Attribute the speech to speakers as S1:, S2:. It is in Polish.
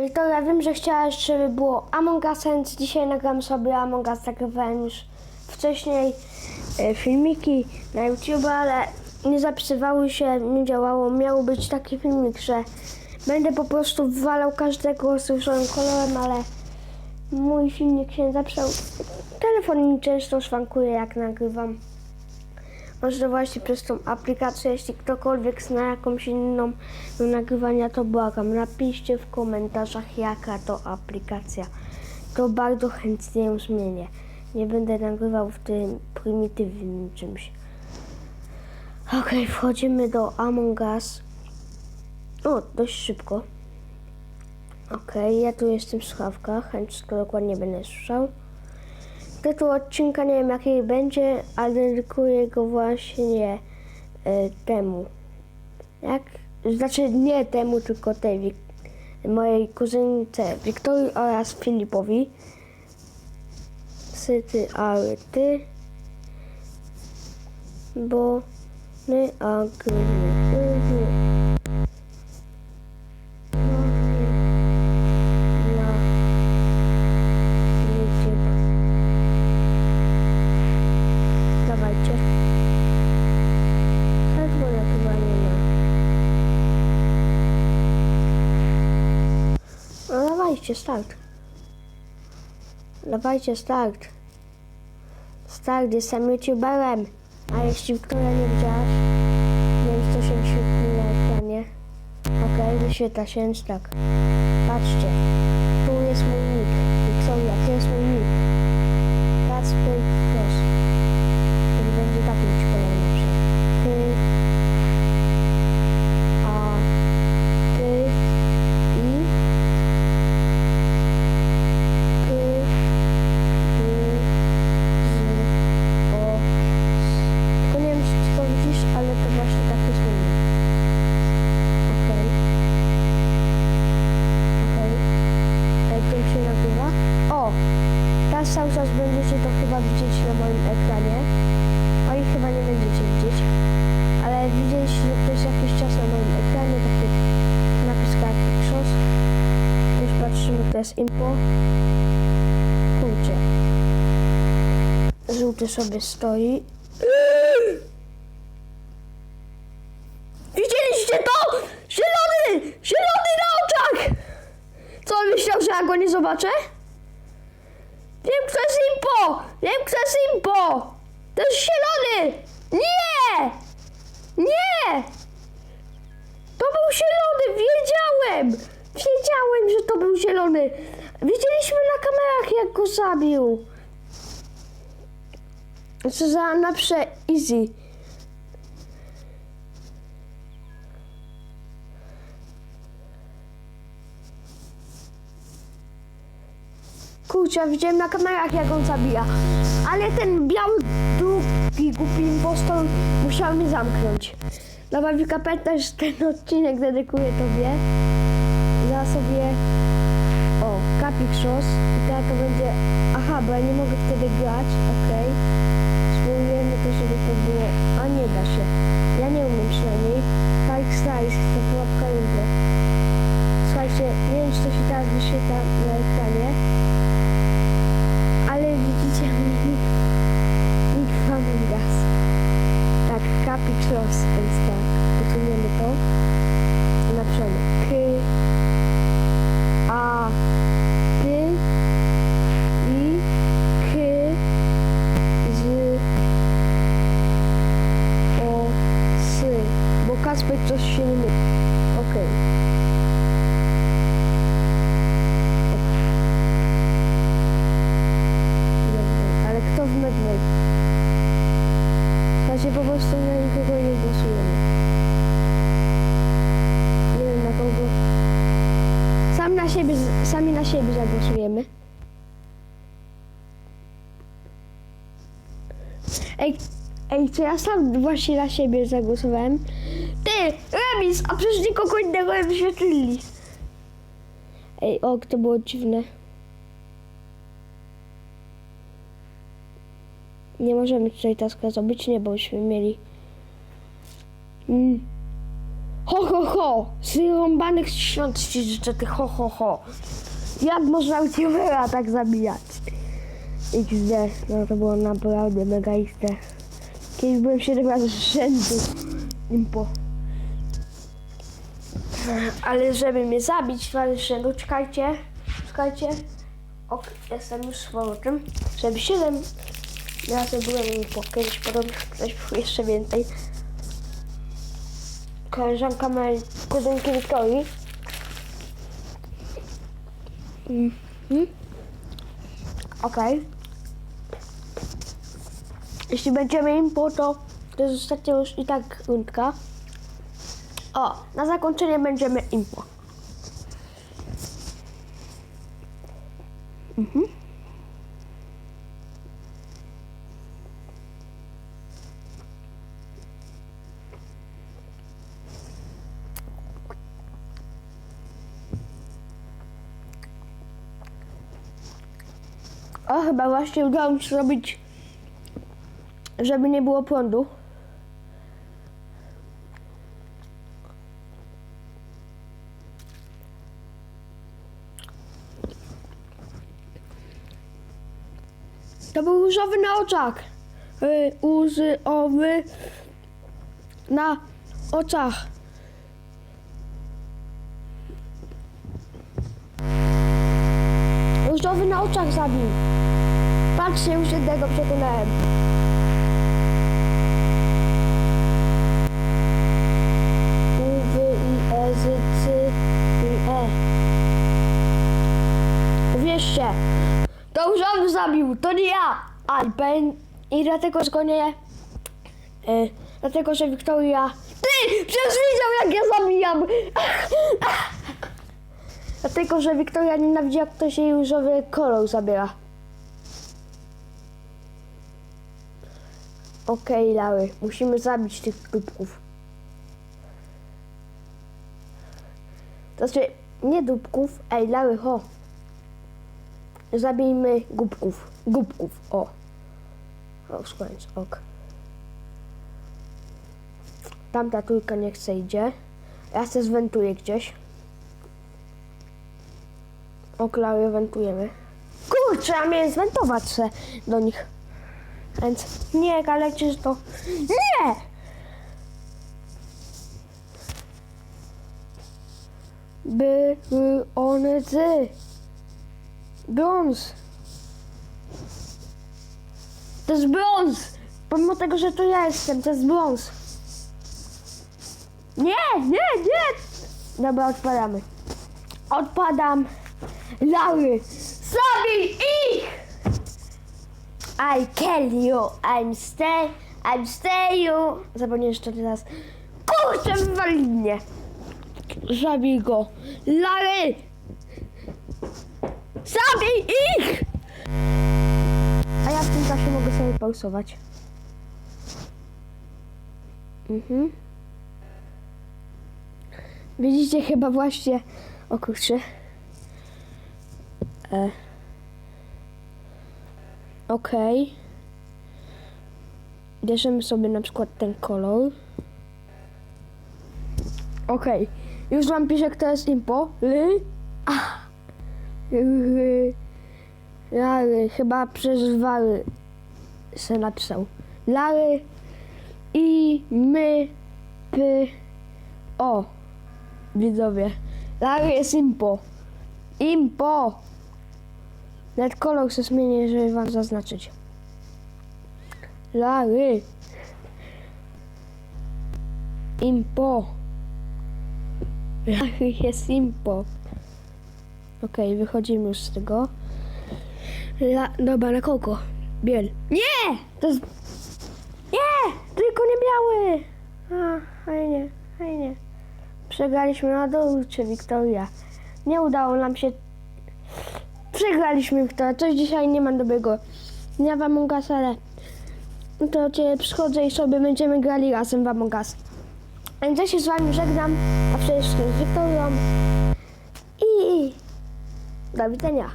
S1: Wiktoria, wiem, że chciałaś, żeby było Among Us, więc dzisiaj nagram sobie Among Us, nagrywałem już wcześniej e, filmiki na YouTube, ale nie zapisywały się, nie działało. Miał być taki filmik, że będę po prostu wywalał każdego różowym kolorem, ale mój filmik się zapisał. Telefon mi często szwankuje, jak nagrywam. Może właśnie przez tą aplikację, jeśli ktokolwiek zna jakąś inną do nagrywania, to błagam, napiszcie w komentarzach jaka to aplikacja. To bardzo chętnie ją zmienię. Nie będę nagrywał w tym prymitywnym czymś. Okej, wchodzimy do Among Us. O, dość szybko. Okej, ja tu jestem w słuchawkach, więc to dokładnie będę słyszał. Tytuł odcinka nie wiem jaki będzie, ale dedykuję go właśnie e, temu. Jak? Znaczy nie temu, tylko tej mojej kuzynce Wiktorii oraz Filipowi. Syty, ale ty. Bo my agrywy. Dawajcie, start. Dawajcie, start. Start, jestem youtuberem. A jeśli Wiktoria nie widziałaś, więc to się wyświetli na ekranie. Okej, wyświetla się, tak. Patrzcie. Jest info. Kurczę. Żółty sobie stoi. Widzieliście to? Zielony! Zielony na oczach! Co myślał, że ja go nie zobaczę? Wiem, kto jest impo! Wiem, kto jest impo! To jest zielony! Nie! Nie! To był zielony, wiedziałem! Wiedziałem, że to był zielony. Widzieliśmy na kamerach, jak go zabił. Co za na prze easy. Kurczę, widziałem na kamerach jak on zabija. Ale ten biały, długi, głupi impostor musiał mnie zamknąć. Dobra, Wika, pamiętasz, ten odcinek dedykuję tobie. Sobie... O, Capixos. I teraz to będzie... Aha, bo ja nie mogę wtedy grać, okej. Spróbujemy to, żeby to było... A nie da się. Ja nie umiem przynajmniej. Five Slice, to Medway? W razie po prostu na nikogo nie głosujemy. Nie wiem na kogo. Sam na siebie, sami na siebie zagłosujemy. Ej, ej, co ja sam właśnie na siebie zagłosowałem? Ty, remis, a przecież nikogo innego nie wyświetlili. Ej, o, to było dziwne. Nie możemy tutaj taska zrobić, nie, bośmy mieli. Mm. Ho, ho, ho! Zrąbanych świąt ci życzę tych ho, ho, ho. Jak można youtubera tak zabijać? XD, no to było naprawdę mega XD. Kiedyś byłem 7 razy z rzędu. Impo. Ale żeby mnie zabić dwa razy z rzędu, czekajcie, czekajcie. Ok, jestem już z powrotem. Żeby 7 razy byłem impo. Kiedyś podobnie, jeszcze więcej. Koleżanka mojej kuzynki Wiktorii. Mhm. Okej. Jeśli będziemy impo, to to już i tak rundka. O, na zakończenie będziemy impo. Mhm. O, chyba właśnie udało mi się zrobić, żeby nie było prądu. To był różowy na oczach. Y, Łzy-owy na oczach. Różowy na oczach zabił. Patrzcie, już jednego przekonałem. U, W, I, E, Z, C, I, E. Wierzcie, to różowy zabił, to nie ja. A, i ben, i dlatego zgonię, y, dlatego, że Wiktoria... Ty, przecież widział, jak ja zabijam. Dlatego, że Wiktoria nienawidzi, jak ktoś jej różowy kolor zabiera. Okej, Lały, musimy zabić tych dupków. To znaczy, nie dupków, ej, Lały, ho. Zabijmy głupków. Głupków, o. O, skąd, ok. Tamta trójka niech chce idzie. Ja se zwentuję gdzieś. O, Klawie wentujemy. Kurczę, ja miałem zwentować se do nich. Więc nie, galecisz to. Nie! Były one z brąz. To jest brąz! Pomimo tego, że to ja jestem, to jest brąz. Nie, nie, nie! Dobra, odpadamy. Odpadam. Lały, zabij ich! I kill you, I'm stay, I'm stay you. Zapomniałem jeszcze teraz. Kurczę, wywali mnie. Zabij go. Lały! Zabij ich! A ja w tym czasie mogę sobie pausować. Mhm. Widzicie chyba właśnie... O kurczę. E. Okej. Bierzemy sobie na przykład ten kolor. Okej. Już wam piszę, kto jest impo. Ly. Lary. Chyba przez wary se napisał. Lary. I my. Py. O. Widzowie. Lary jest impo. Impo. Nawet kolor się zmienię, żeby wam zaznaczyć. Lary. Impo. Lary jest impo. Okej, wychodzimy już z tego. La... Dobra, na kołko. Biel. Nie! To jest... Nie! Tylko nie biały! A, fajnie, fajnie. Przegraliśmy na dół, czy Wiktoria. Nie udało nam się Przegraliśmy Wiktoria. Coś dzisiaj nie mam dobrego. Nie w Among Us, ale to cię przychodzę i sobie będziemy grali razem w Among Us. Więc ja się z wami żegnam, a przede wszystkim z Wiktorią i do widzenia.